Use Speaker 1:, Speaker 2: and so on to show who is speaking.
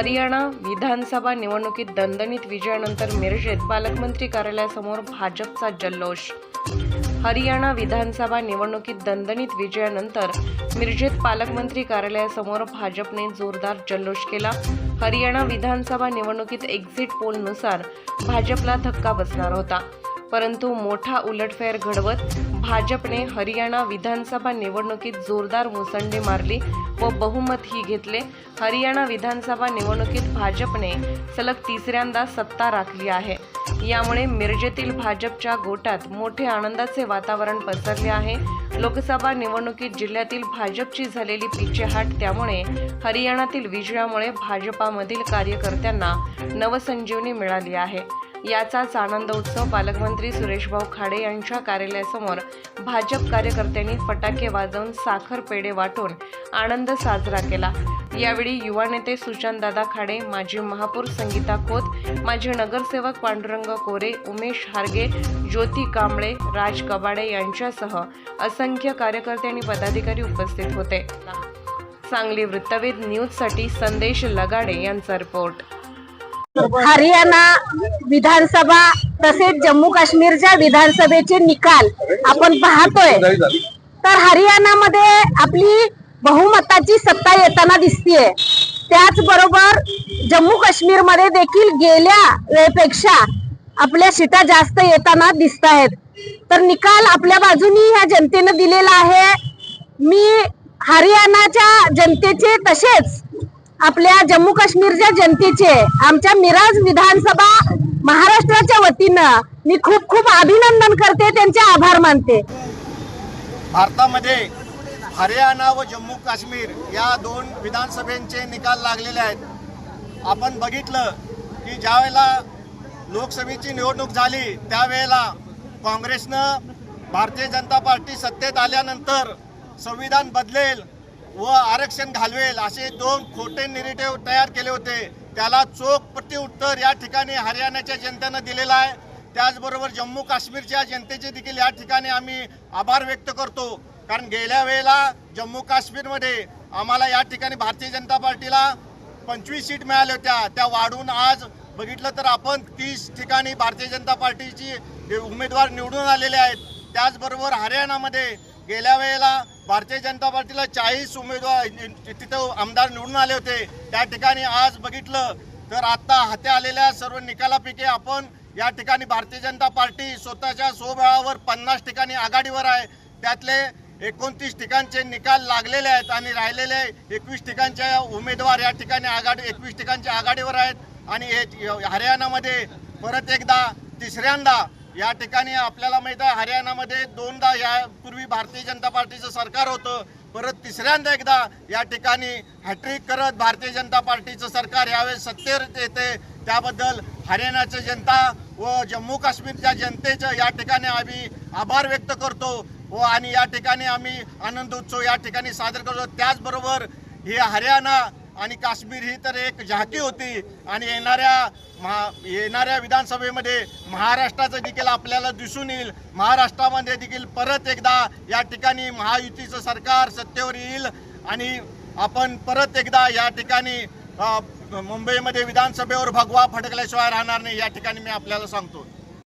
Speaker 1: हरियाणा विधानसभा निवडणुकीत दणदणीत विजयानंतर मिरजेत पालकमंत्री कार्यालयासमोर भाजपचा जल्लोष. हरियाणा विधानसभा निवडणुकीत दणदणीत विजयानंतर मिरजेत पालकमंत्री कार्यालयासमोर भाजपने जोरदार जल्लोष केला. हरियाणा विधानसभा निवडणुकीत एक्झिट पोलनुसार भाजपला धक्का बसणार होता. परंतु मोठा उलटफेर घडवत भाजपने हरियाणा विधानसभा निवडणुकीत जोरदार मुसंडी मारली व बहुमतही घेतले. हरियाणा विधानसभा निवडणुकीत भाजपने सलग तिसऱ्यांदा सत्ता राखली आहे. यामुळे मिरजेतील भाजपच्या गोटात मोठे आनंदाचे वातावरण पसरले आहे. लोकसभा निवडणुकीत जिल्ह्यातील भाजपची झालेली पिछेहाट त्यामुळे हरियाणातील विजयामुळे भाजपामधील कार्यकर्त्यांना नवसंजीवनी मिळाली आहे. याचाच आनंद उत्सव पालकमंत्री सुरेशभाऊ खाडे यांच्या कार्यालयासमोर भाजप कार्यकर्त्यांनी फटाके वाजवून साखर पेढे वाटून आनंद साजरा केला. यावेळी युवा नेते सुशांतदादा खाडे माजी महापौर संगीता खोत माजी नगरसेवक पांडुरंग कोरे उमेश हारगे ज्योती कांबळे राज कबाडे यांच्यासह असंख्य कार्यकर्ते आणि पदाधिकारी उपस्थित होते. सांगली वृत्तवेध न्यूजसाठी संदेश लगाडे यांचा रिपोर्ट.
Speaker 2: हरियाणा विधानसभा तसेच जम्मू काश्मीरच्या विधानसभेचे निकाल आपण पाहतोय. तर हरियाणामध्ये आपली बहुमताची सत्ता येताना दिसतीये. त्याचबरोबर जम्मू काश्मीरमध्ये देखील गेल्या वेळेपेक्षा आपल्या शिटा जास्त येताना दिसत आहेत तर निकाल आपल्या बाजूनी ह्या जनतेनं दिलेला आहे. मी हरियाणाच्या जनतेचे तसेच आपल्या जम्मू काश्मीरच्या जनतेचे आमच्या मिराज विधानसभा महाराष्ट्राच्या वतीनं मी खूप खूप अभिनंदन करते त्यांचे आभार मानते.
Speaker 3: भारतामध्ये हरियाणा व जम्मू काश्मीर या दोन विधानसभेचे निकाल लागलेले आहेत. आपण बघितलं की ज्यावेळेला लोकसभेची निवडणूक झाली त्यावेळेला काँग्रेसनं भारतीय जनता पार्टी सत्तेत आल्यानंतर संविधान बदलेल व आरक्षण घालवेल असे दोन खोटे निरेटिव्ह तयार केले होते. त्याला चोख प्रत्युत्तर या ठिकाणी हरियाणाच्या जनतेनं दिलेलं आहे. त्याचबरोबर जम्मू काश्मीरच्या जनतेचे देखील या ठिकाणी आम्ही आभार व्यक्त करतो. कारण गेल्या वेळेला जम्मू काश्मीरमध्ये आम्हाला या ठिकाणी भारतीय जनता पार्टीला पंचवीस सीट मिळाल्या होत्या. त्या वाढून आज बघितलं तर आपण तीस ठिकाणी भारतीय जनता पार्टीची हे उमेदवार निवडून आलेले आहेत. त्याचबरोबर हरियाणामध्ये गेल्या वेळेला भारतीय जनता पार्टीला चाळीस उमेदवार तिथं आमदार निवडून आले होते. त्या ठिकाणी आज बघितलं तर आता हाती आलेल्या सर्व निकालापैकी आपण या ठिकाणी भारतीय जनता पार्टी स्वतःच्या स्वबळावर पन्नास ठिकाणी आघाडीवर आहे. त्यातले एकोणतीस ठिकाणचे निकाल लागलेले आहेत आणि राहिलेले एकवीस ठिकाणच्या उमेदवार या ठिकाणी आघाडी एकवीस ठिकाणच्या आघाडीवर आहेत. आणि हे हरियाणामध्ये परत एकदा तिसऱ्यांदा या ठिकाणी आपल्याला माहीत आहे हरियाणामध्ये दोनदा यापूर्वी भारतीय जनता पार्टीचं सरकार होतं परत तिसऱ्यांदा एकदा या ठिकाणी हॅट्रिक करत भारतीय जनता पार्टीचं सरकार यावेळेस सत्तेवर येते. त्याबद्दल हरियाणाच्या जनता व जम्मू काश्मीरच्या जनतेचं या ठिकाणी आम्ही आभार व्यक्त करतो व आणि या ठिकाणी आम्ही आनंद उत्सव या ठिकाणी साजरा करतो. त्याचबरोबर हे हरियाणा आणि काश्मीर ही तर एक झाकी होती. आणि येणाऱ्या महा येणाऱ्या विधानसभेमध्ये महाराष्ट्राचं देखील आपल्याला दिसून येईल. महाराष्ट्रामध्ये देखील परत एकदा या ठिकाणी महायुतीचं सरकार सत्तेवर येईल. आणि आपण परत एकदा या ठिकाणी मुंबईमध्ये विधानसभेवर भगवा फडकल्याशिवाय राहणार नाही या ठिकाणी मी आपल्याला सांगतो.